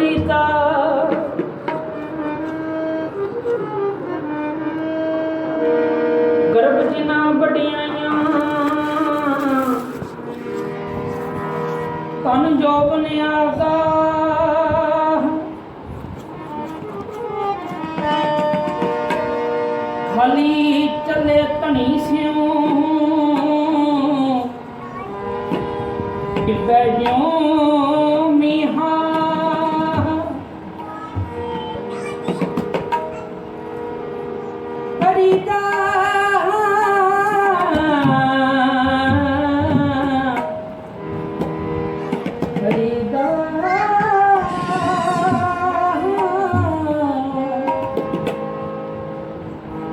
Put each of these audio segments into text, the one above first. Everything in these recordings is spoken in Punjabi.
ਕਰੀਤਾ ਗਰਭ ਜਿਨਾ ਬੜਿਆਈਆਂ ਤਨ ਜੋਬਨ ਆਸਾ ਖਲੀ ਚੱਲੇ ਧਣੀ ਸਿਉ। ਕਿਪੈ ਜਿਉ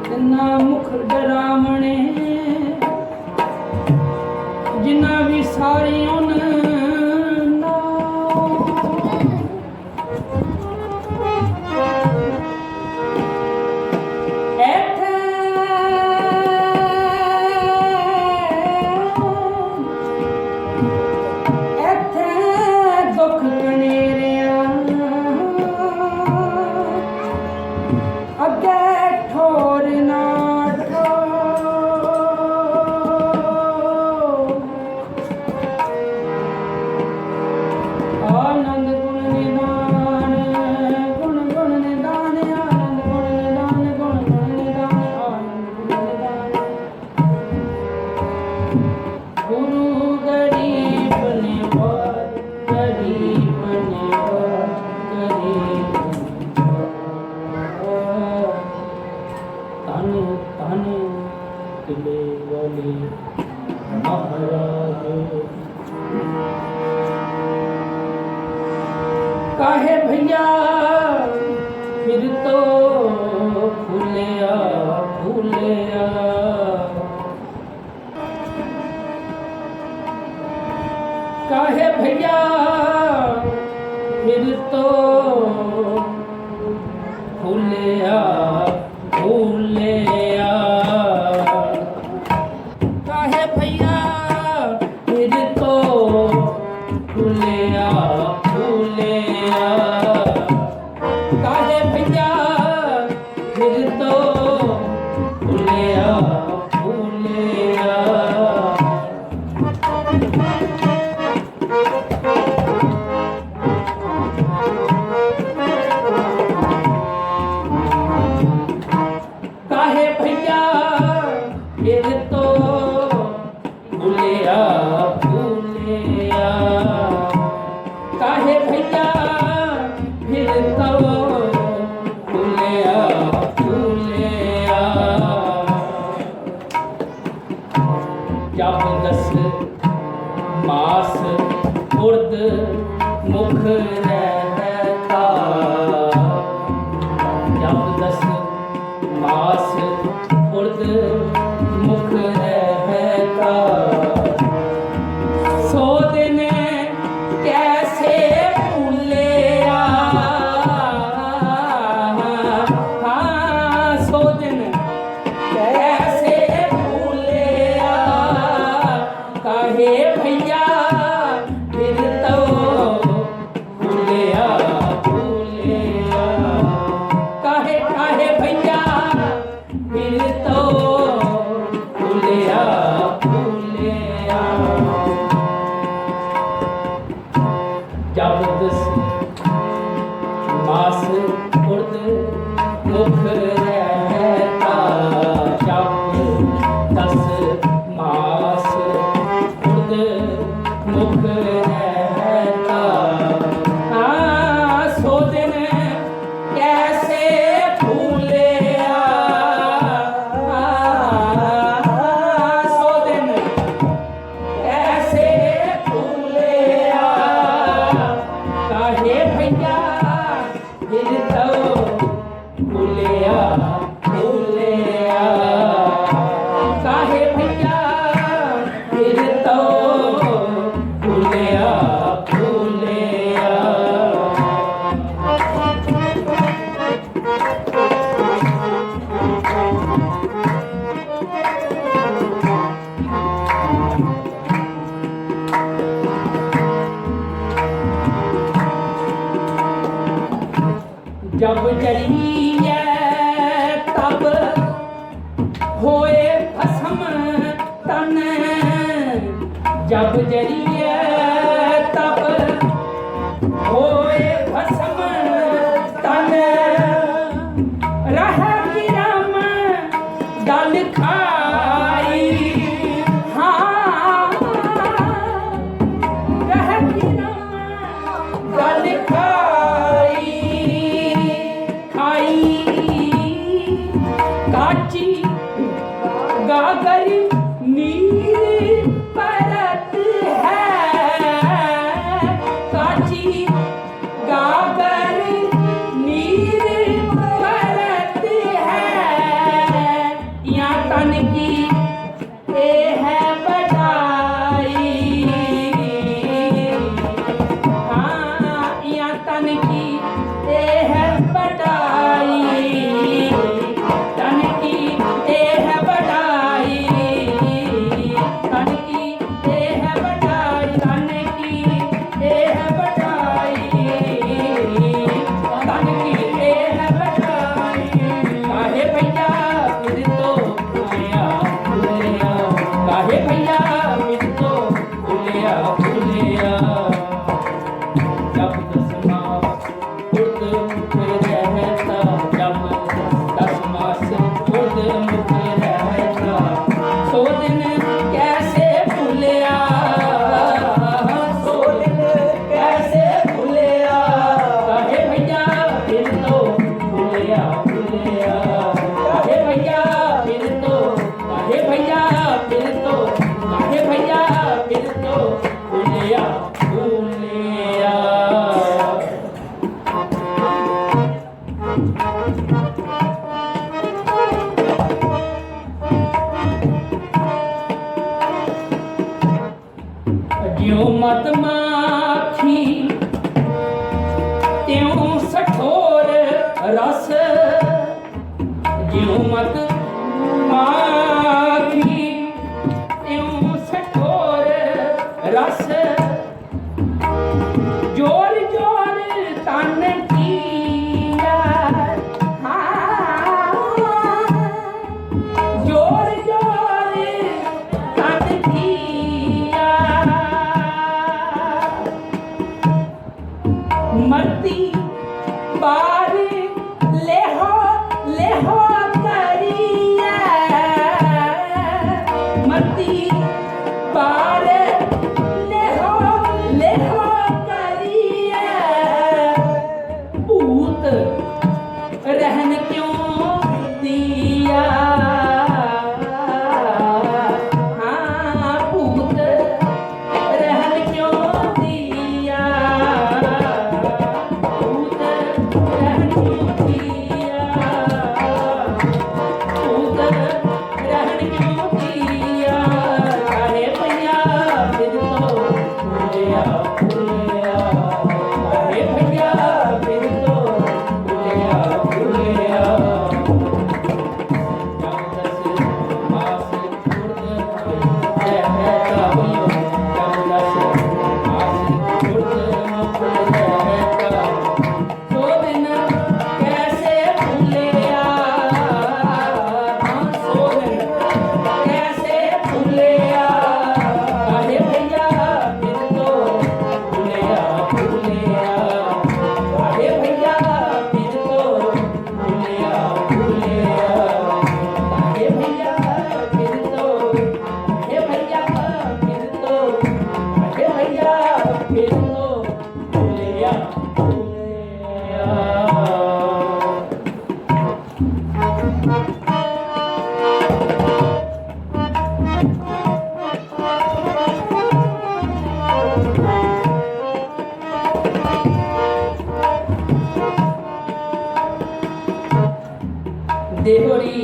ਜਿਨ੍ਹਾਂ ਮੁਖ ਡਰਾਵਣੇ ਜਿੰਨਾ ਵੀ ਸਾਰੀਆਂ ਕਾਹੇ ਭਈਆ? ਫਿਰ ਤੋ ਖੁੱਲਿਆ teu, no. கருவி ਮਾਖੀ। ਤਿਉ ਸਠੋਰ ਰਸ ਜਿਉ ਮਤ ದೇವರೇ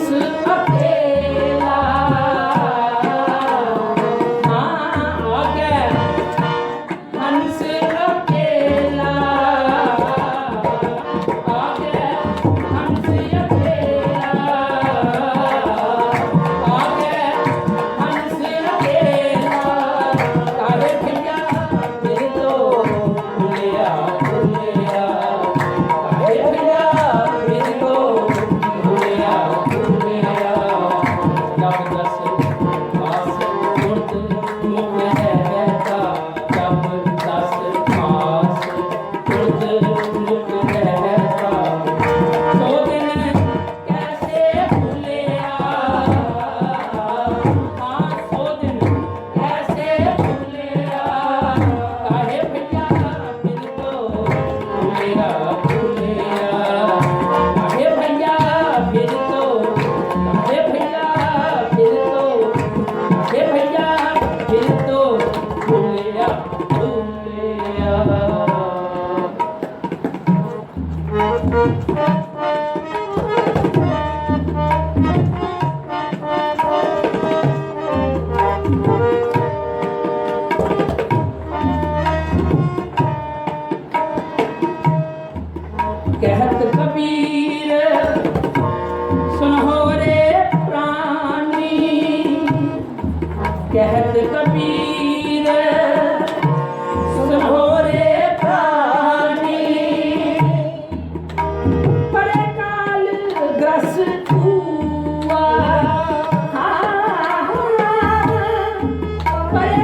olsun. দাও para